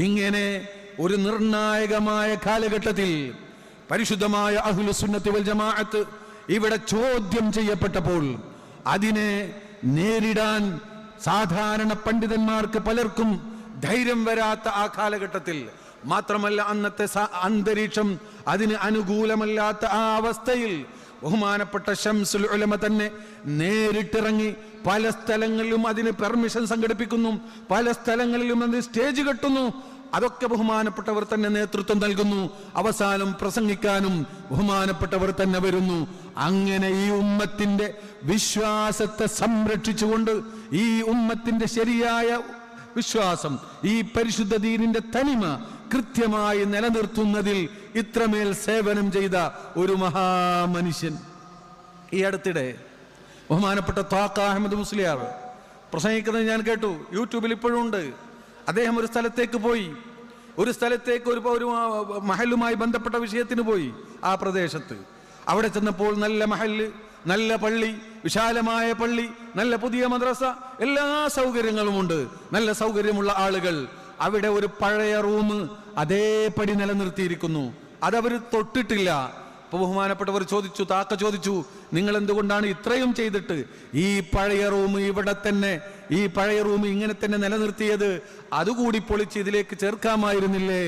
ഇങ്ങനെ ഒരു നിർണായകമായ കാലഘട്ടത്തിൽ പരിശുദ്ധമായ അഹ്ലുസുന്നത്തി വൽ ജമാഅത്ത് ഇവിടെ ചോദ്യം ചെയ്യപ്പെട്ടപ്പോൾ അതിനെ നേരിടാൻ സാധാരണ പണ്ഡിതന്മാർക്ക് പലർക്കും ധൈര്യം വരാത്ത ആ കാലഘട്ടത്തിൽ. മാത്രമല്ല അന്നത്തെ അന്തരീക്ഷം അതിന് അനുകൂലമല്ലാത്ത ആ അവസ്ഥയിൽ ബഹുമാനപ്പെട്ട ഷംസുൽ ഉലമ തന്നെ നേരിട്ടിറങ്ങി പല സ്ഥലങ്ങളിലും അതിന് പെർമിഷൻ സംഘടിപ്പിക്കുന്നു പല സ്ഥലങ്ങളിലും അതിന് സ്റ്റേജ് കെട്ടുന്നു. അതൊക്കെ ബഹുമാനപ്പെട്ടവർ തന്നെ നേതൃത്വം നൽകുന്നു. അവസാനം പ്രസംഗിക്കാനും ബഹുമാനപ്പെട്ടവർ തന്നെ വരുന്നു. അങ്ങനെ ഈ ഉമ്മത്തിന്റെ വിശ്വാസത്തെ സംരക്ഷിച്ചുകൊണ്ട് ഈ ഉമ്മത്തിന്റെ ശരിയായ വിശ്വാസം ഈ പരിശുദ്ധ ദീനിന്റെ തനിമ കൃത്യമായി നിലനിർത്തുന്നതിൽ ഇത്രമേൽ സേവനം ചെയ്ത ഒരു മഹാമനുഷ്യൻ. ഈ അടുത്തിടെ ബഹുമാനപ്പെട്ട താക്ക അഹമ്മദ് മുസ്ലിയാർ പ്രസംഗിക്കുന്നത് ഞാൻ കേട്ടു. യൂട്യൂബിൽ ഇപ്പോഴും ഉണ്ട്. അദ്ദേഹം ഒരു സ്ഥലത്തേക്ക് പോയി. ഒരു സ്ഥലത്തേക്ക് ഒരു ഒരു മഹലുമായി ബന്ധപ്പെട്ട വിഷയത്തിന് പോയി ആ പ്രദേശത്ത്. അവിടെ ചെന്നപ്പോൾ നല്ല മഹൽ നല്ല പള്ളി വിശാലമായ പള്ളി നല്ല പുതിയ മദ്രസ എല്ലാ സൗകര്യങ്ങളുമുണ്ട് നല്ല സൗകര്യമുള്ള ആളുകൾ അവിടെ ഒരു പഴയ റൂം അതേപടി നിലനിർത്തിയിരിക്കുന്നു. അതവർ തൊട്ടിട്ടില്ല. ബഹുമാനപ്പെട്ടവർ ചോദിച്ചു താക്ക ചോദിച്ചു നിങ്ങൾ എന്തുകൊണ്ടാണ് ഇത്രയും ചെയ്തിട്ട് ഈ പഴയ റൂം ഇവിടെ തന്നെ ഈ പഴയ റൂം ഇങ്ങനെ തന്നെ നിലനിർത്തിയത്? അതുകൂടി പൊളിച്ച് ഇതിലേക്ക് ചേർക്കാമായിരുന്നില്ലേ?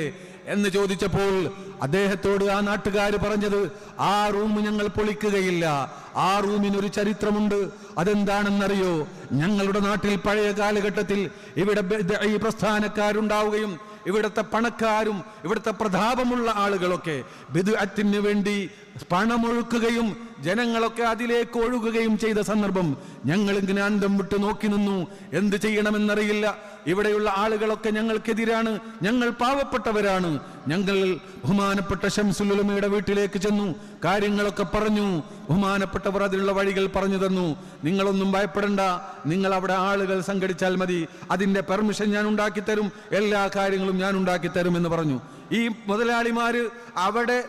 എന്ന് ചോദിച്ചപ്പോൾ അദ്ദേഹത്തോട് ആ നാട്ടുകാർ പറഞ്ഞത് ആ റൂം ഞങ്ങൾ പൊളിക്കുകയില്ല. ആ റൂമിനൊരു ചരിത്രമുണ്ട്. അതെന്താണെന്നറിയോ? ഞങ്ങളുടെ നാട്ടിൽ പഴയ കാലഘട്ടത്തിൽ ഇവിടെ ഈ പ്രസ്ഥാനക്കാരുണ്ടാവുകയും ഇവിടുത്തെ പണക്കാരും ഇവിടുത്തെ പ്രതാപമുള്ള ആളുകളൊക്കെ ബിദുഅത്തിന് വേണ്ടി പണമൊഴുക്കുകയും ജനങ്ങളൊക്കെ അതിലേക്ക് ഒഴുകുകയും ചെയ്ത സന്ദർഭം ഞങ്ങൾ ഇങ്ങനെ അന്തം വിട്ട് നോക്കി നിന്നു. എന്ത് ചെയ്യണമെന്നറിയില്ല. ഇവിടെയുള്ള ആളുകളൊക്കെ ഞങ്ങൾക്കെതിരാണ്. ഞങ്ങൾ പാവപ്പെട്ടവരാണ്. ഞങ്ങൾ ബഹുമാനപ്പെട്ട ഷംസുലുലമയുടെ വീട്ടിലേക്ക് ചെന്നു. കാര്യങ്ങളൊക്കെ പറഞ്ഞു. ബഹുമാനപ്പെട്ടവർ അതിനുള്ള വഴികൾ പറഞ്ഞു തന്നു. നിങ്ങളൊന്നും ഭയപ്പെടണ്ട. നിങ്ങൾ അവിടെ ആളുകൾ സംഘടിച്ചാൽ മതി. അതിന്റെ പെർമിഷൻ ഞാൻ ഉണ്ടാക്കി തരും എല്ലാ കാര്യങ്ങളും ഞാൻ ഉണ്ടാക്കി തരും എന്ന് പറഞ്ഞു. ഈ മുതലാളിമാർ അവിടെ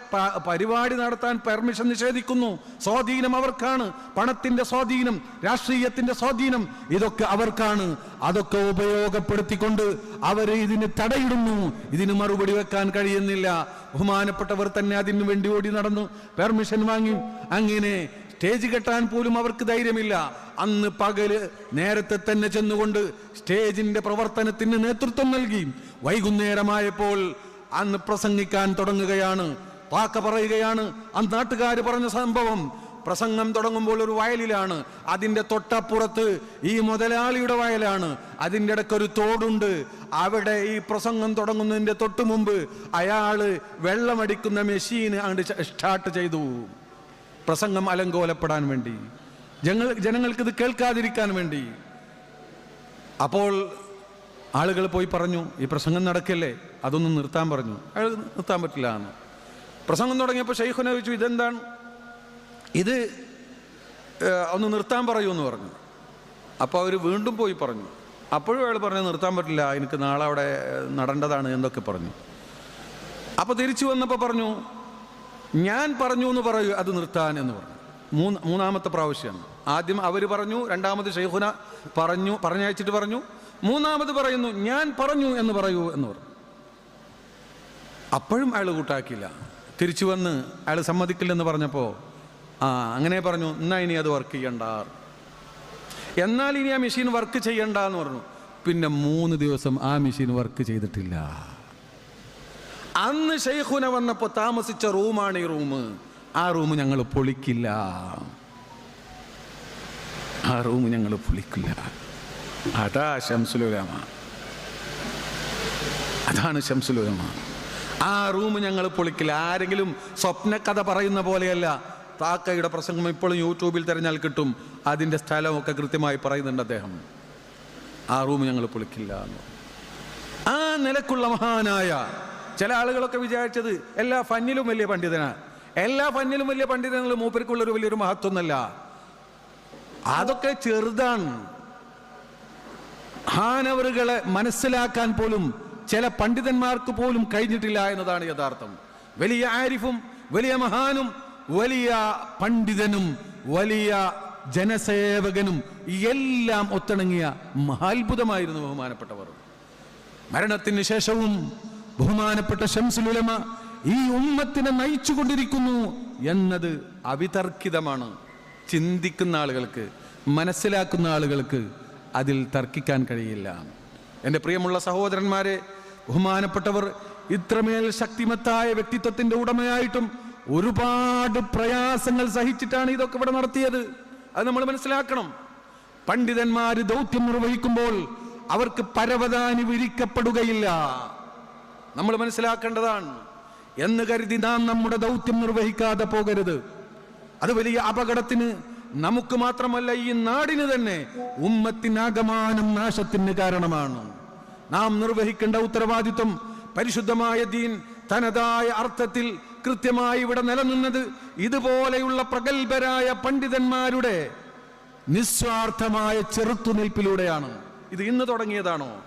പരിപാടി നടത്താൻ പെർമിഷൻ നിഷേധിക്കുന്നു. സ്വാധീനം അവർക്കാണ്. പണത്തിന്റെ സ്വാധീനം രാഷ്ട്രീയത്തിന്റെ സ്വാധീനം ഇതൊക്കെ അവർക്കാണ്. അതൊക്കെ ഉപയോഗപ്പെടുത്തിക്കൊണ്ട് അവർ ഇതിന് തടയിടുന്നു. ഇതിന് മറുപടി വെക്കാൻ കഴിയുന്നില്ല. ബഹുമാനപ്പെട്ടവർ തന്നെ അതിന് വേണ്ടി ഓടി നടന്നു. പെർമിഷൻ വാങ്ങി. അങ്ങനെ സ്റ്റേജ് കെട്ടാൻ പോലും അവർക്ക് ധൈര്യമില്ല. അന്ന് പകൽ നേരത്തെ തന്നെ ചെന്നുകൊണ്ട് സ്റ്റേജിന്റെ പ്രവർത്തനത്തിന് നേതൃത്വം നൽകി. വൈകുന്നേരമായപ്പോൾ അന്ന് പ്രസംഗിക്കാൻ തുടങ്ങുകയാണ്. വാക്ക പറയുകയാണ്. അന്ന് നാട്ടുകാർ പറഞ്ഞ സംഭവം പ്രസംഗം തുടങ്ങുമ്പോൾ ഒരു വയലിലാണ്. അതിന്റെ തൊട്ടപ്പുറത്ത് ഈ മുതലാളിയുടെ വയലാണ്. അതിന്റെ ഇടയ്ക്ക് ഒരു തോടുണ്ട്. അവിടെ ഈ പ്രസംഗം തുടങ്ങുന്നതിന്റെ തൊട്ടു മുമ്പ് അയാൾ വെള്ളമടിക്കുന്ന മെഷീൻ അങ്ങോട്ട് സ്റ്റാർട്ട് ചെയ്തു. പ്രസംഗം അലങ്കോലപ്പെടാൻ വേണ്ടി. ജനങ്ങൾ ജനങ്ങൾക്ക് ഇത് കേൾക്കാതിരിക്കാൻ വേണ്ടി. അപ്പോൾ ആളുകൾ പോയി പറഞ്ഞു ഈ പ്രസംഗം നടക്കല്ലേ? അതൊന്നും നിർത്താൻ പറഞ്ഞു. അയാൾ നിർത്താൻ പറ്റില്ല എന്ന്. പ്രസംഗം തുടങ്ങിയപ്പോൾ ഷെയ്ഖുന ചോദിച്ചു ഇതെന്താണ്? ഇത് ഒന്ന് നിർത്താൻ പറയൂ എന്ന് പറഞ്ഞു. അപ്പോൾ അവർ വീണ്ടും പോയി പറഞ്ഞു. അപ്പോഴും അയാൾ പറഞ്ഞു നിർത്താൻ പറ്റില്ല എനിക്ക് നാളെ അവിടെ നടേണ്ടതാണ് എന്നൊക്കെ പറഞ്ഞു. അപ്പോൾ തിരിച്ചു വന്നപ്പോൾ പറഞ്ഞു ഞാൻ പറഞ്ഞു എന്ന് പറയൂ അത് നിർത്താൻ എന്ന് പറഞ്ഞു. മൂന്ന് മൂന്നാമത്തെ പ്രാവശ്യമാണ് ആദ്യം അവർ പറഞ്ഞു രണ്ടാമത് ഷെയ്ഖുന പറഞ്ഞു പറഞ്ഞയച്ചിട്ട് പറഞ്ഞു. മൂന്നാമത് പറയുന്നു ഞാൻ പറഞ്ഞു എന്ന് പറയൂ എന്ന് പറഞ്ഞു. അപ്പോഴും അയാൾ കൂട്ടാക്കിയില്ല. തിരിച്ചു വന്ന് അയാൾ സമ്മതിക്കില്ലെന്ന് പറഞ്ഞപ്പോൾ ആ അങ്ങനെ പറഞ്ഞു എന്നാ ഇനി അത് വർക്ക് ചെയ്യണ്ട. എന്നാൽ ഇനി ആ മെഷീൻ വർക്ക് ചെയ്യണ്ട എന്ന് പറഞ്ഞു. പിന്നെ മൂന്ന് ദിവസം ആ മെഷീൻ വർക്ക് ചെയ്തിട്ടില്ല. അന്ന് ഷെയ്ഖുന വന്നപ്പോൾ താമസിച്ച റൂമാണ് ഈ റൂം ആ റൂം ഞങ്ങൾ പൊളിക്കില്ല. ആ റൂം ഞങ്ങൾ പൊളിക്കില്ല. അതാ ശംസുലുലമ അതാണ് ശംസുലുലമ ആ റൂം ഞങ്ങൾ പൊളിക്കില്ല. ആരെങ്കിലും സ്വപ്നകഥ പറയുന്ന പോലെയല്ല. താക്കയുടെ പ്രസംഗം ഇപ്പോഴും യൂട്യൂബിൽ തിരഞ്ഞാൽ കിട്ടും. അതിന്റെ സ്ഥലമൊക്കെ കൃത്യമായി പറയുന്നുണ്ട് അദ്ദേഹം. ആ റൂം ഞങ്ങൾ പൊളിക്കില്ല എന്ന്. ആ നിലക്കുള്ള മഹാനായ ചില ആളുകളൊക്കെ വിചാരിച്ചത് എല്ലാ ഫന്നിലും വലിയ പണ്ഡിതനാ. എല്ലാ ഫന്നിലും വലിയ പണ്ഡിതനുള്ള മൂപ്പർക്കുള്ള ഒരു വലിയൊരു മഹത്വമൊന്നല്ല അതൊക്കെ ചെറുതാണ്. ഹാനവറുകളെ മനസ്സിലാക്കാൻ പോലും ചില പണ്ഡിതന്മാർക്ക് പോലും കഴിഞ്ഞിട്ടില്ല എന്നതാണ് യഥാർത്ഥം. വലിയ ആരിഫും വലിയ മഹാനും വലിയ പണ്ഡിതനും വലിയ ജനസേവകനും എല്ലാം ഒത്തിണങ്ങിയ മഹാത്ഭുതമായിരുന്നു ബഹുമാനപ്പെട്ടവർ. മരണത്തിന് ശേഷവും ബഹുമാനപ്പെട്ട ഷംസുലുലമ ഈ ഉമ്മത്തിനെ നയിച്ചുകൊണ്ടിരിക്കുന്നു എന്നത് അവിതർക്കിതമാണ്. ചിന്തിക്കുന്ന ആളുകൾക്ക് മനസ്സിലാക്കുന്ന ആളുകൾക്ക് അതിൽ തർക്കിക്കാൻ കഴിയില്ല. എന്റെ പ്രിയമുള്ള സഹോദരന്മാരെ ബഹുമാനപ്പെട്ടവർ ഇത്രമേൽ ശക്തിമത്തായ വ്യക്തിത്വത്തിന്റെ ഉടമയായിട്ടും ഒരുപാട് പ്രയാസങ്ങൾ സഹിച്ചിട്ടാണ് ഇതൊക്കെ ഇവിടെ നടത്തിയത്. അത് നമ്മൾ മനസ്സിലാക്കണം. പണ്ഡിതന്മാർ ദൗത്യം നിർവഹിക്കുമ്പോൾ അവർക്ക് പരവതാനി വിരിക്കപ്പെടുകയില്ല. നമ്മൾ മനസ്സിലാക്കേണ്ടതാണ്. എന്ന് കരുതി നാം നമ്മുടെ ദൗത്യം നിർവഹിക്കാതെ പോകരുത്. അത് വലിയ അപകടത്തിന് നമുക്ക് മാത്രമല്ല ഈ നാടിന് തന്നെ ഉമ്മത്തിനാകമാനം നാശത്തിന് കാരണമാണ്. നാം നിർവഹിക്കേണ്ട ഉത്തരവാദിത്വം പരിശുദ്ധമായ ദീൻ തനതായ അർത്ഥത്തിൽ കൃത്യമായി ഇവിടെ നിലനിന്നത് ഇതുപോലെയുള്ള പ്രഗത്ഭരായ പണ്ഡിതന്മാരുടെ നിസ്വാർത്ഥമായ ചെറുത്തുനിൽപ്പിലൂടെയാണ്. ഇത് ഇന്ന് തുടങ്ങിയതാണോ?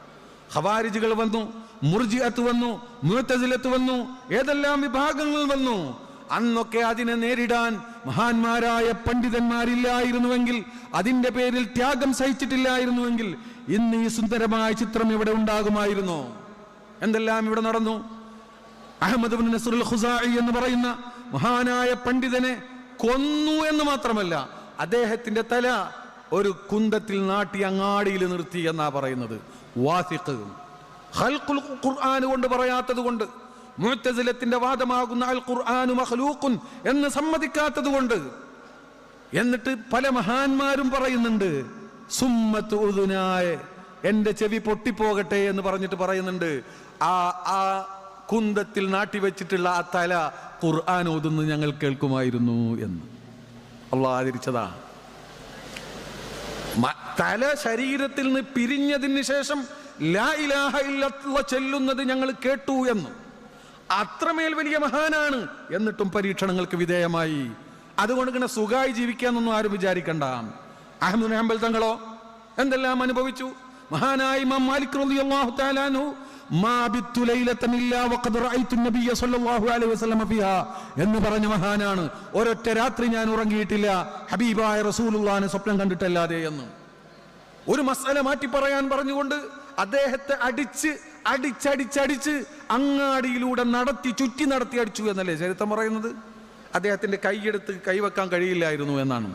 ഹവാരിജികൾ വന്നു മുർജിഅത്ത് വന്നു മുഴത്തസിലത്ത് വന്നു ഏതെല്ലാം വിഭാഗങ്ങൾ വന്നു? അന്നൊക്കെ അതിനെ നേരിടാൻ മഹാന്മാരായ പണ്ഡിതന്മാരില്ലായിരുന്നുവെങ്കിൽ അതിന്റെ പേരിൽ ത്യാഗം സഹിച്ചിട്ടില്ലായിരുന്നുവെങ്കിൽ ഇന്ന് ഈ സുന്ദരമായ ചിത്രം ഇവിടെ ഉണ്ടാകുമായിരുന്നോ? എന്തെല്ലാം ഇവിടെ നടന്നു? അഹമ്മദ് നസറുൽ ഖുസാഇ എന്ന് പറയുന്ന മഹാനായ പണ്ഡിതനെ കൊന്നു എന്ന് മാത്രമല്ല അദ്ദേഹത്തിന്റെ തല ഒരു കുന്തത്തിൽ നാട്ടി അങ്ങാടിയിൽ നിർത്തി എന്നാ പറയുന്നത്. ഖൽഖുൽ ഖുർആൻ കൊണ്ട് പറയാത്തത് കൊണ്ട് മുഅ്തസിലത്തിന്റെ വാദമാകുന്ന അൽ ഖുർആാനു മഖ്ലൂഖുൻ എന്ന് സമ്മതിക്കാത്തത് കൊണ്ട് എന്നിട്ട് പല മഹാന്മാരും പറയുന്നുണ്ട് സുമ്മത്ത് ഉദുനായ എന്റെ ചെവി പൊട്ടിപ്പോകട്ടെ എന്ന് പറഞ്ഞിട്ട് പറയുന്നുണ്ട്. ആ ആ കുന്തത്തിൽ നാട്ടിവെച്ചിട്ടുള്ള ആ തല ഖുർആൻ ഓതുന്നു ഞങ്ങൾ കേൾക്കുമായിരുന്നു എന്ന്. അള്ളാഹ് ആദരിച്ചതാ. തല ശരീരത്തിൽ നിന്ന് പിരിഞ്ഞതിന് ശേഷം ലാ ഇലാഹ ഇല്ല ചെല്ലുന്നത് ഞങ്ങൾ കേട്ടു എന്ന്. അത്രമേൽ വലിയ മഹാനാണ് എന്നിട്ടും പരീക്ഷണങ്ങൾക്ക് വിധേയമായി. അതുകൊണ്ട് ഇങ്ങനെ സുഖമായി ജീവിക്കാന്നൊന്നും ആരും വിചാരിക്കണ്ട. അഹമ്മദ് ഹംബൽ തങ്ങളോ എന്തെല്ലാം അനുഭവിച്ചു? മഹാനായ ഇമാം മാലിക് റളിയല്ലാഹു എന്ന് പറഞ്ഞ മഹാനാണ്. ഒരൊറ്റ രാത്രി ഞാൻ ഉറങ്ങിയിട്ടില്ല. ഹബീബായ റസൂലുള്ളാഹിനെ സ്വപ്നം കണ്ടിട്ടല്ലാതെ എന്ന്. ഒരു മസാല മാറ്റി പറയാൻ പറഞ്ഞുകൊണ്ട് അദ്ദേഹത്തെ അടിച്ച് അടിച്ചടിച്ചടിച്ച് അങ്ങാടിയിലൂടെ നടത്തി ചുറ്റി നടത്തി അടിച്ചു എന്നല്ലേ ചരിത്രം പറയുന്നത്? അദ്ദേഹത്തിന്റെ കൈയെടുത്ത് കൈവെക്കാൻ കഴിയില്ലായിരുന്നു എന്നാണ്.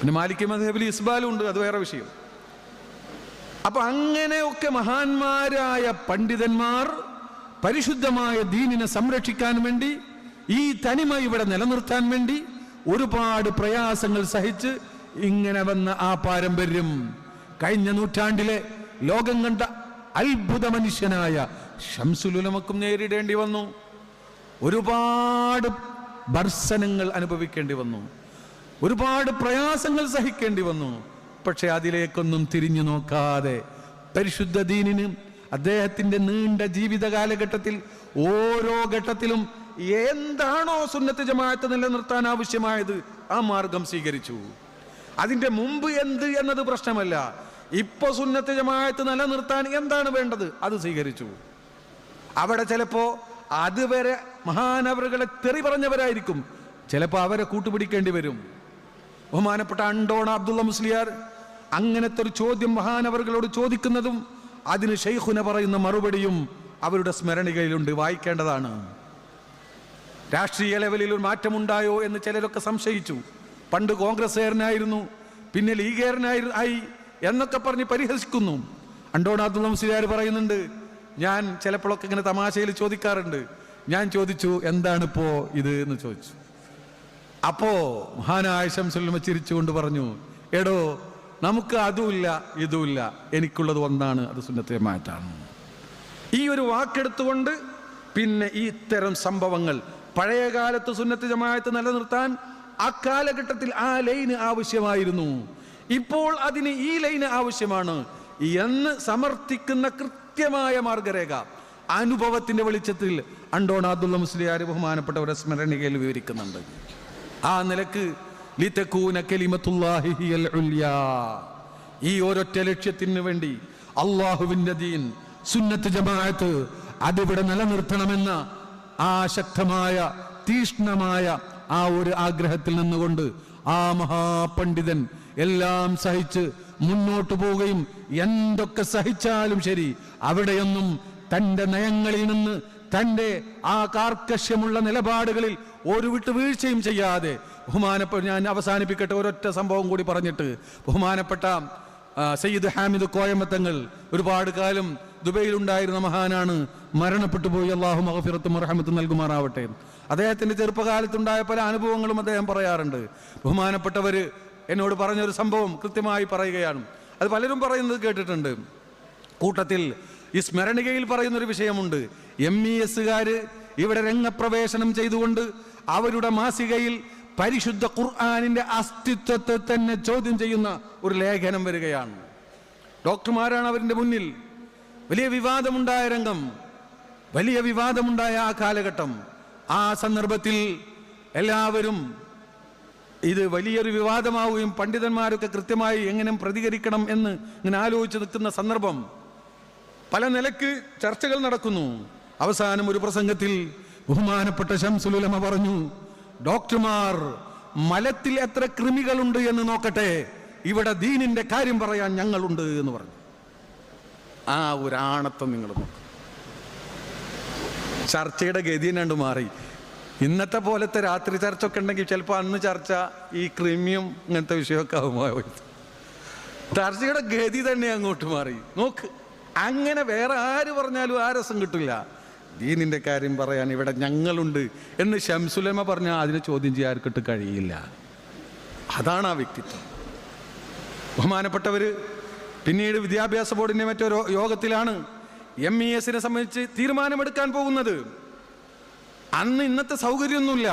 പിന്നെ മാലിക് ഇസ്ബാലും ഉണ്ട് അത് വേറെ വിഷയം. അപ്പൊ അങ്ങനെയൊക്കെ മഹാന്മാരായ പണ്ഡിതന്മാർ പരിശുദ്ധമായ ദീനിനെ സംരക്ഷിക്കാൻ വേണ്ടി ഈ തനിമ ഇവിടെ നിലനിർത്താൻ വേണ്ടി ഒരുപാട് പ്രയാസങ്ങൾ സഹിച്ച് ഇങ്ങനെ വന്ന ആ പാരമ്പര്യം. കഴിഞ്ഞ നൂറ്റാണ്ടിലെ ലോകം കണ്ട അത്ഭുത മനുഷ്യനായ ഷംസുലുലമക്കും നേരിടേണ്ടി വന്നു. ഒരുപാട് ഭർസനങ്ങൾ അനുഭവിക്കേണ്ടി വന്നു. ഒരുപാട് പ്രയാസങ്ങൾ സഹിക്കേണ്ടി വന്നു. പക്ഷെ അതിലേക്കൊന്നും തിരിഞ്ഞു നോക്കാതെ പരിശുദ്ധ ദീനിന് അദ്ദേഹത്തിന്റെ നീണ്ട ജീവിത കാലഘട്ടത്തിൽ ഓരോ ഘട്ടത്തിലും എന്താണോ സുന്നത്ത് ജമാഅത്ത് നിലനിർത്താൻ ആവശ്യമായത് ആ മാർഗം സ്വീകരിച്ചു. അതിന്റെ മുമ്പ് എന്ത് എന്നത് പ്രശ്നമല്ല. ഇപ്പൊ സുന്നത്ത് ജമാഅത്ത് നിലനിർത്താൻ എന്താണ് വേണ്ടത്? അത് സ്വീകരിച്ചു. അവിടെ ചിലപ്പോൾ അതുവരെ മഹാനവറുകളെ തെറി പറഞ്ഞവരായിരിക്കും. ചിലപ്പോ അവരെ കൂട്ടുപിടിക്കേണ്ടി വരും. ബഹുമാനപ്പെട്ട അണ്ടോണ അബ്ദുള്ള മുസ്ലിയാർ അങ്ങനത്തെ ഒരു ചോദ്യം മഹാനവറുകളോട് ചോദിക്കുന്നതും അതിന് ഷെയ്ഖുന പറയുന്ന മറുപടിയും അവരുടെ സ്മരണികയിലുണ്ട് വായിക്കേണ്ടതാണ്. രാഷ്ട്രീയ ലെവലിൽ ഒരു മാറ്റമുണ്ടായോ എന്ന് ചിലരൊക്കെ സംശയിച്ചു. പണ്ട് കോൺഗ്രസ്സുകാരനായിരുന്നു പിന്നെ ലീഗുകാരനായി എന്നൊക്കെ പറഞ്ഞ് പരിഹസിക്കുന്നു. അണ്ടോണ അബ്ദുള്ള മുസ്ലിയാർ പറയുന്നുണ്ട്? ഞാൻ ചിലപ്പോഴൊക്കെ ഇങ്ങനെ തമാശയിൽ ചോദിക്കാറുണ്ട്. ഞാൻ ചോദിച്ചു എന്താണിപ്പോ ഇത്? എന്ന് ചോദിച്ചു. അപ്പോ മഹാനായ ശംസുല്ലമ ചിരിച്ചുകൊണ്ട് പറഞ്ഞു എടോ നമുക്ക് അതുമില്ല ഇതുമില്ല. എനിക്കുള്ളത് ഒന്നാണ് അത് സുന്നത്തെ മാറ്റാണ് ഈ ഒരു വാക്കെടുത്തുകൊണ്ട് പിന്നെ ഈ ഇത്തരം സംഭവങ്ങൾ പഴയ കാലത്ത് സുന്നത്ത് ജമാഅത്ത് നിലനിർത്താൻ ആ കാലഘട്ടത്തിൽ ആ ലൈന് ആവശ്യമായിരുന്നു. ഇപ്പോൾ അതിന് ഈ ലൈന് ആവശ്യമാണ്. എന്ന് സമർത്ഥിക്കുന്ന കൃത്യമായ മാർഗരേഖ. അനുഭവത്തിന്റെ വെളിച്ചത്തിൽ അണ്ടോണ അബ്ദുള്ള മുസ്ലിയാർ ബഹുമാനപ്പെട്ടവരെ സ്മരണികയിൽ വിവരിക്കുന്നുണ്ട്. ആ നിലയ്ക്ക്. ഈ ഒരൊറ്റ ലക്ഷ്യത്തിന് വേണ്ടി അള്ളാഹുവിന്റെ ദീൻ സുന്നത്ത് ജമാഅത്ത് അതിവിടെ നിലനിർത്തണമെന്ന ആ ശക്തമായ തീഷ്ണമായ ആ ഒരു ആഗ്രഹത്തിൽ നിന്നുകൊണ്ട് ആ മഹാപണ്ഡിതൻ എല്ലാം സഹിച്ച് മുന്നോട്ടു പോവുകയും എന്തൊക്കെ സഹിച്ചാലും ശരി അവിടെയൊന്നും തന്റെ നയങ്ങളിൽ നിന്ന് തന്റെ ആ കാർക്കശ്യമുള്ള നിലപാടുകളിൽ ഒരു വിട്ടുവീഴ്ചയും ചെയ്യാതെ ബഹുമാനപ്പെട്ട ഞാൻ അവസാനിപ്പിക്കട്ടെ ഒരൊറ്റ സംഭവം കൂടി പറഞ്ഞിട്ട് ബഹുമാനപ്പെട്ട സയ്യിദ് ഹാമിദ് കോയമ്പത്തങ്ങൾ ഒരുപാട് കാലം ദുബൈയിലുണ്ടായിരുന്ന മഹാനാണ്. മരണപ്പെട്ടു പോയി. അള്ളാഹു മഹഫിറത്തും അറഹമത്തും നൽകുമാറാവട്ടെ. അദ്ദേഹത്തിന്റെ ചെറുപ്പകാലത്തുണ്ടായ പല അനുഭവങ്ങളും അദ്ദേഹം പറയാറുണ്ട്. ബഹുമാനപ്പെട്ടവര് എന്നോട് പറഞ്ഞൊരു സംഭവം കൃത്യമായി പറയുകയാണ്. അത് പലരും പറയുന്നത് കേട്ടിട്ടുണ്ട്. കൂട്ടത്തിൽ ഈ സ്മരണികയിൽ പറയുന്നൊരു വിഷയമുണ്ട്. എം ഇ എസ്സുകാർ ഇവിടെ രംഗപ്രവേശനം ചെയ്തുകൊണ്ട് അവരുടെ മാസികയിൽ പരിശുദ്ധ ഖുർആാനിന്റെ അസ്തിത്വത്തെ തന്നെ ചോദ്യം ചെയ്യുന്ന ഒരു ലേഖനം വരികയാണ്. ഡോക്ടർമാരാണ് അവരിന്റെ മുന്നിൽ. വലിയ വിവാദമുണ്ടായ രംഗം വലിയ വിവാദമുണ്ടായ ആ കാലഘട്ടം. ആ സന്ദർഭത്തിൽ എല്ലാവരും ഇത് വലിയൊരു വിവാദമാവുകയും പണ്ഡിതന്മാരൊക്കെ കൃത്യമായി എങ്ങനെ പ്രതികരിക്കണം എന്ന് ഇങ്ങനെ ആലോചിച്ച് നിൽക്കുന്ന സന്ദർഭം പല നിലയ്ക്ക് ചർച്ചകൾ നടക്കുന്നു. അവസാനം ഒരു പ്രസംഗത്തിൽ ബഹുമാനപ്പെട്ട ശംസുലുലമ പറഞ്ഞു ഡോക്ടർമാർ മലത്തിൽ എത്ര കൃമികളുണ്ട് എന്ന് നോക്കട്ടെ. ഇവിടെ ദീനിന്റെ കാര്യം പറയാൻ ഞങ്ങളുണ്ട് എന്ന് പറഞ്ഞു. ആ ഒരാണത്വം നിങ്ങൾ നോക്കും. ചർച്ചയുടെ ഗതി കണ്ട് മാറി. ഇന്നത്തെ പോലത്തെ രാത്രി ചർച്ച ഒക്കെ ഉണ്ടെങ്കിൽ ചിലപ്പോൾ അന്ന് ചർച്ച ഈ ക്രിമിയും ഇങ്ങനത്തെ വിഷയമൊക്കെ ആവുമ്പോൾ ചർച്ചയുടെ ഗതി തന്നെ അങ്ങോട്ട് മാറി. നോക്ക് അങ്ങനെ വേറെ ആര് പറഞ്ഞാലും ആ രസം കിട്ടില്ല. ദീനിന്റെ കാര്യം പറയാൻ ഇവിടെ ഞങ്ങളുണ്ട് എന്ന് ഷംസുലമ പറഞ്ഞാൽ അതിനെ ചോദ്യം ചെയ്യാൻ ആർക്കിട്ട് കഴിയില്ല. അതാണ് ആ വ്യക്തിത്വം. ബഹുമാനപ്പെട്ടവർ പിന്നീട് വിദ്യാഭ്യാസ ബോർഡിന്റെ മറ്റൊരു യോഗത്തിലാണ് എം ഇ എസിനെ സംബന്ധിച്ച് തീരുമാനമെടുക്കാൻ പോകുന്നത്. അന്ന് ഇന്നത്തെ സൗകര്യമൊന്നുമില്ല.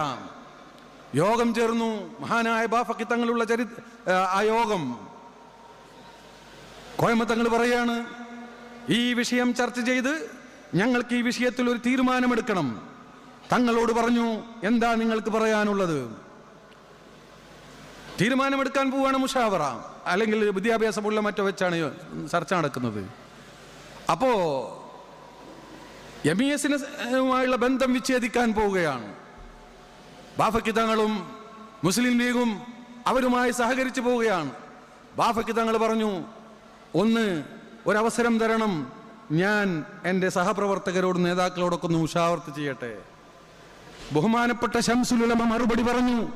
യോഗം ചേർന്നു. മഹാനായ ബാഫക്കി തങ്ങളുള്ള ചരി ആ യോഗം. കോയമ്പത്തങ്ങൾ പറയാണ് ഈ വിഷയം ചർച്ച ചെയ്ത് ഞങ്ങൾക്ക് ഈ വിഷയത്തിൽ ഒരു തീരുമാനമെടുക്കണം. തങ്ങളോട് പറഞ്ഞു എന്താ നിങ്ങൾക്ക് പറയാനുള്ളത്? തീരുമാനമെടുക്കാൻ പോവാണ് മുഷാവറ. അല്ലെങ്കിൽ വിദ്യാഭ്യാസ ബോർഡിലെ മറ്റോ വെച്ചാണ് ചർച്ച നടക്കുന്നത്. അപ്പോ എം ഇ എസിനുമായുള്ള ബന്ധം വിച്ഛേദിക്കാൻ പോവുകയാണ്. ബാഫയ്ക്ക് തങ്ങളും മുസ്ലിം ലീഗും അവരുമായി സഹകരിച്ചു പോവുകയാണ്. ബാഫയ്ക്ക് തങ്ങൾ പറഞ്ഞു ഒന്ന് ഒരവസരം തരണം. ഞാൻ എന്റെ സഹപ്രവർത്തകരോട് നേതാക്കളോടൊക്കെ ഒന്ന് ഉഷാവർത്തി ചെയ്യട്ടെ. ബഹുമാനപ്പെട്ട ശംസുലുലമ മറുപടി പറഞ്ഞു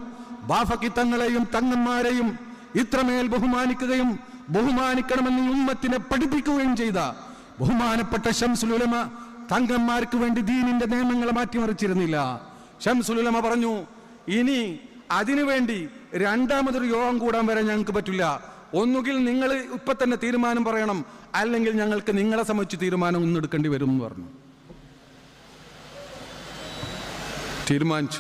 ബാഫക്കി തങ്ങളെയും തങ്ങന്മാരെയും ഇത്രമേൽ ബഹുമാനിക്കുകയും ബഹുമാനിക്കണമെന്ന് ഉമ്മത്തിനെ പഠിപ്പിക്കുകയും ചെയ്ത ബഹുമാനപ്പെട്ട ശംസുലുലമ തങ്ങന്മാർക്ക് വേണ്ടി ദീനിന്റെ നിയമങ്ങളെ മാറ്റിമറിച്ചിരുന്നില്ല. ഷംസുലുലമ പറഞ്ഞു ഇനി അതിനുവേണ്ടി രണ്ടാമതൊരു യോഗം കൂടാൻ വരെ ഞങ്ങൾക്ക് പറ്റില്ല. ഒന്നുകിൽ നിങ്ങൾ ഇപ്പൊ തന്നെ തീരുമാനം പറയണം അല്ലെങ്കിൽ ഞങ്ങൾക്ക് നിങ്ങളെ സംബന്ധിച്ച് തീരുമാനം ഒന്നും എടുക്കേണ്ടി വരും എന്ന് പറഞ്ഞു. തീരുമാനിച്ചു.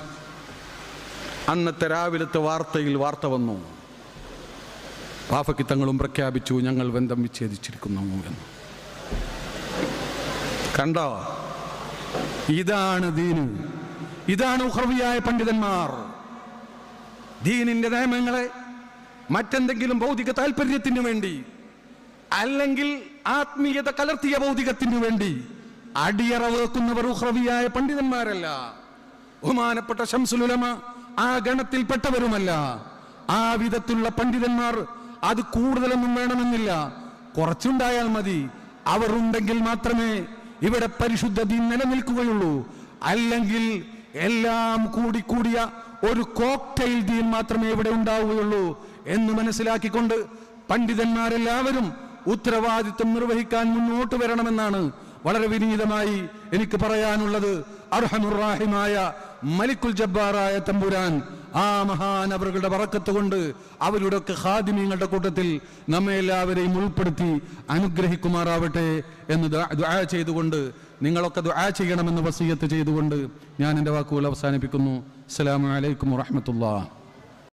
അന്നത്തെ രാവിലത്തെ വാർത്തയിൽ വാർത്ത വന്നു. പാഫക്കി തങ്ങളും പ്രഖ്യാപിച്ചു ഞങ്ങൾ ബന്ധം വിച്ഛേദിച്ചിരിക്കുന്നു എന്ന്. കണ്ടോ? ഇതാണ് ദീന്. ഇതാണ് ഉഹർവിയായ പണ്ഡിതന്മാർ. ദീനിന്റെ നിയമങ്ങളെ മറ്റെന്തെങ്കിലും ഭൗതിക താല്പര്യത്തിന് വേണ്ടി അല്ലെങ്കിൽ ആത്മീയത കലർത്തിയ ഭൗതികത്തിന് വേണ്ടി അടിയറ വെക്കുന്നവർ ഉഹ്രവിയായ പണ്ഡിതന്മാരല്ല. ബഹുമാനപ്പെട്ട ശംസുലുലമ ആ ഗണത്തിൽപ്പെട്ടവരുമല്ല. ആ വിധത്തിലുള്ള പണ്ഡിതന്മാർ അത് കൂടുതലൊന്നും വേണമെന്നില്ല. കുറച്ചുണ്ടായാൽ മതി. അവർ ഉണ്ടെങ്കിൽ മാത്രമേ ഇവിടെ പരിശുദ്ധ ദീൻ നിലനിൽക്കുകയുള്ളൂ. അല്ലെങ്കിൽ എല്ലാം കൂടിക്കൂടിയ ഒരു കോക്ടെയിൽ ദീൻ മാത്രമേ ഇവിടെ ഉണ്ടാവുകയുള്ളൂ. എന്ന് മനസ്സിലാക്കിക്കൊണ്ട് പണ്ഡിതന്മാരെല്ലാവരും ഉത്തരവാദിത്വം നിർവഹിക്കാൻ മുന്നോട്ട് വരണമെന്നാണ് വളരെ വിനീതമായി എനിക്ക് പറയാനുള്ളത്. അർഹമുറാഹിമായ മലിക്കുൽ ജബ്ബാറായ തമ്പുരാൻ ആ മഹാൻ അവരുടെ വറക്കത്ത് കൊണ്ട് അവരുടെ ഒക്കെ ഹാദിമീങ്ങളുടെ കൂട്ടത്തിൽ നമ്മെ എല്ലാവരെയും ഉൾപ്പെടുത്തി അനുഗ്രഹിക്കുമാറാവട്ടെ എന്ന് ദുആ- ചെയ്തുകൊണ്ട് നിങ്ങളൊക്കെ ദുആ ചെയ്യണമെന്ന് വസീയത്ത് ചെയ്തുകൊണ്ട് ഞാൻ എന്റെ വാക്കുകൾ അവസാനിപ്പിക്കുന്നു. അസ്സലാമു അലൈക്കും വറഹ്മത്തുള്ളാഹി.